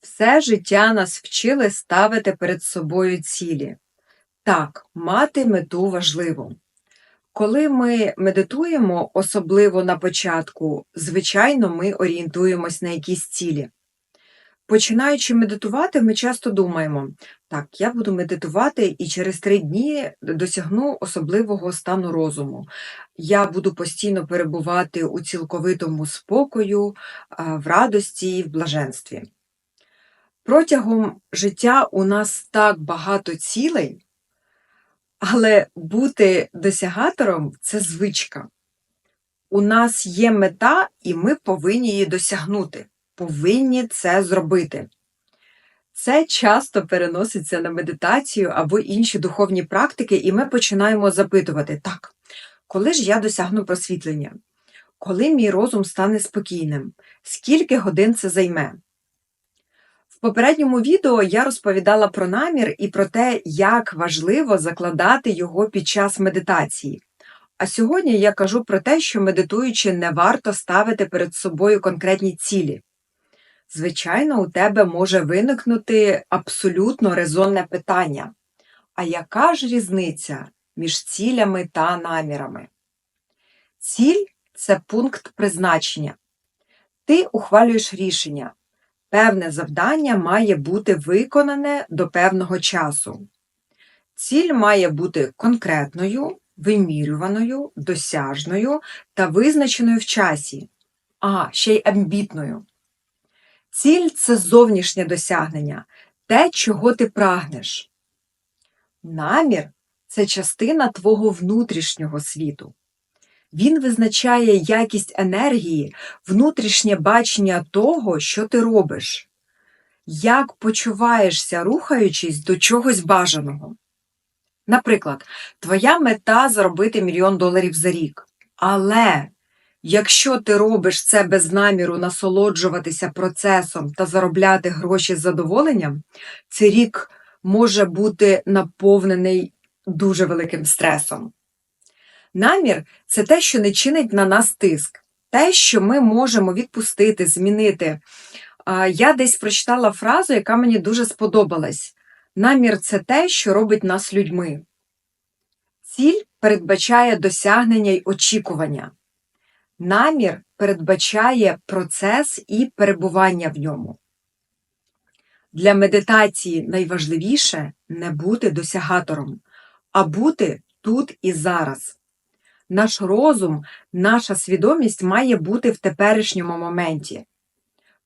Все життя нас вчили ставити перед собою цілі. Так, мати мету важливо. Коли ми медитуємо, особливо на початку, звичайно, ми орієнтуємось на якісь цілі. Починаючи медитувати, ми часто думаємо: так, я буду медитувати і через три дні досягну особливого стану розуму. Я буду постійно перебувати у цілковитому спокою, в радості і в блаженстві. Протягом життя у нас так багато цілей, але бути досягатором це звичка. У нас є мета, і ми повинні її досягнути, повинні це зробити. Це часто переноситься на медитацію або інші духовні практики, і ми починаємо запитувати: так, коли ж я досягну просвітлення? Коли мій розум стане спокійним? Скільки годин це займе? В попередньому відео я розповідала про намір і про те, як важливо закладати його під час медитації. А сьогодні я кажу про те, що медитуючи не варто ставити перед собою конкретні цілі. Звичайно, у тебе може виникнути абсолютно резонне питання: а яка ж різниця між цілями та намірами? Ціль це пункт призначення. Ти ухвалюєш рішення. Певне завдання має бути виконане до певного часу. Ціль має бути конкретною, вимірюваною, досяжною та визначеною в часі, а ще й амбітною. Ціль це зовнішнє досягнення, те, чого ти прагнеш. Намір це частина твого внутрішнього світу. Він визначає якість енергії, внутрішнє бачення того, що ти робиш, як почуваєшся, рухаючись до чогось бажаного. Наприклад, твоя мета заробити мільйон доларів за рік. Але якщо ти робиш це без наміру насолоджуватися процесом та заробляти гроші з задоволенням, цей рік може бути наповнений дуже великим стресом. Намір це те, що не чинить на нас тиск, те, що ми можемо відпустити, змінити. Я десь прочитала фразу, яка мені дуже сподобалась. Намір це те, що робить нас людьми. Ціль передбачає досягнення й очікування. Намір передбачає процес і перебування в ньому. Для медитації найважливіше не бути досягатором, а бути тут і зараз. Наш розум, наша свідомість має бути в теперішньому моменті.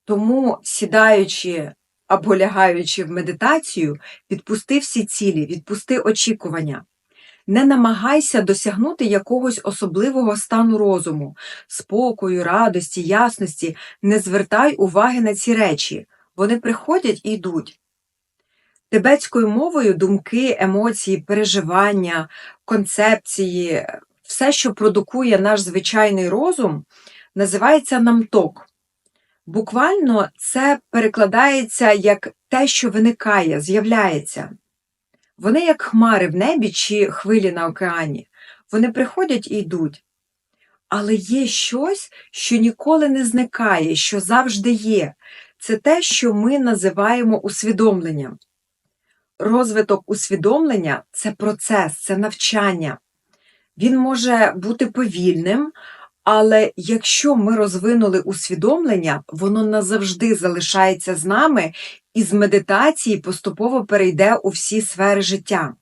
Тому, сідаючи або лягаючи в медитацію, відпусти всі цілі, відпусти очікування. Не намагайся досягнути якогось особливого стану розуму, спокою, радості, ясності. Не звертай уваги на ці речі. Вони приходять і йдуть. Тибетською мовою думки, емоції, переживання, концепції, все, що продукує наш звичайний розум, називається намток. Буквально це перекладається як те, що виникає, з'являється. Вони як хмари в небі чи хвилі на океані. Вони приходять і йдуть. Але є щось, що ніколи не зникає, що завжди є. Це те, що ми називаємо усвідомленням. Розвиток усвідомлення це процес, це навчання. Він може бути повільним, але якщо ми розвинули усвідомлення, воно назавжди залишається з нами і з медитації поступово перейде у всі сфери життя.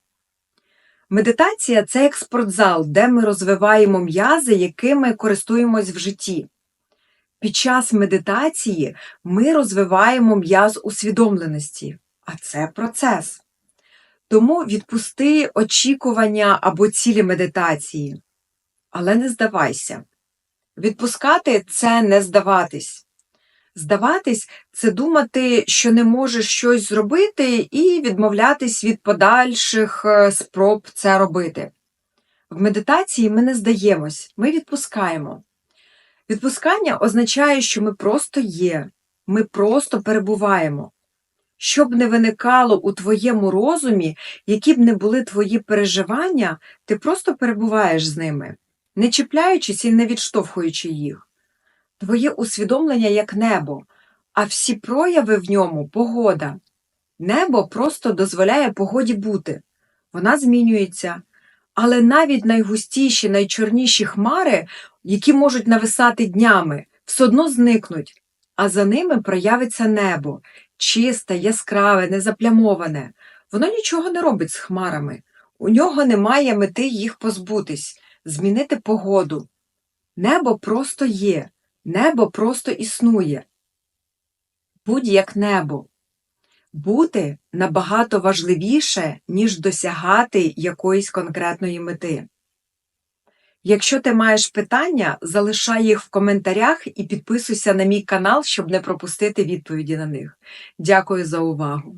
Медитація це як спортзал, де ми розвиваємо м'язи, якими користуємось в житті. Під час медитації ми розвиваємо м'яз усвідомленості, а це процес. Тому відпусти очікування або цілі медитації. Але не здавайся. Відпускати це не здаватись. Здаватись це думати, що не можеш щось зробити, і відмовлятись від подальших е, спроб це робити. В медитації ми не здаємось, ми відпускаємо. Відпускання означає, що ми просто є, ми просто перебуваємо. Щоб не виникало у твоєму розумі, які б не були твої переживання, ти просто перебуваєш з ними, не чіпляючись і не відштовхуючи їх. Твоє усвідомлення як небо, а всі прояви в ньому погода. Небо просто дозволяє погоді бути. Вона змінюється. Але навіть найгустіші, найчорніші хмари, які можуть нависати днями, все одно зникнуть, а за ними проявиться небо чисте, яскраве, незаплямоване. Воно нічого не робить з хмарами. У нього немає мети їх позбутись, змінити погоду. Небо просто є, небо просто існує. Будь як небо. Бути набагато важливіше, ніж досягати якоїсь конкретної мети. Якщо ти маєш питання, залишай їх в коментарях і підписуйся на мій канал, щоб не пропустити відповіді на них. Дякую за увагу!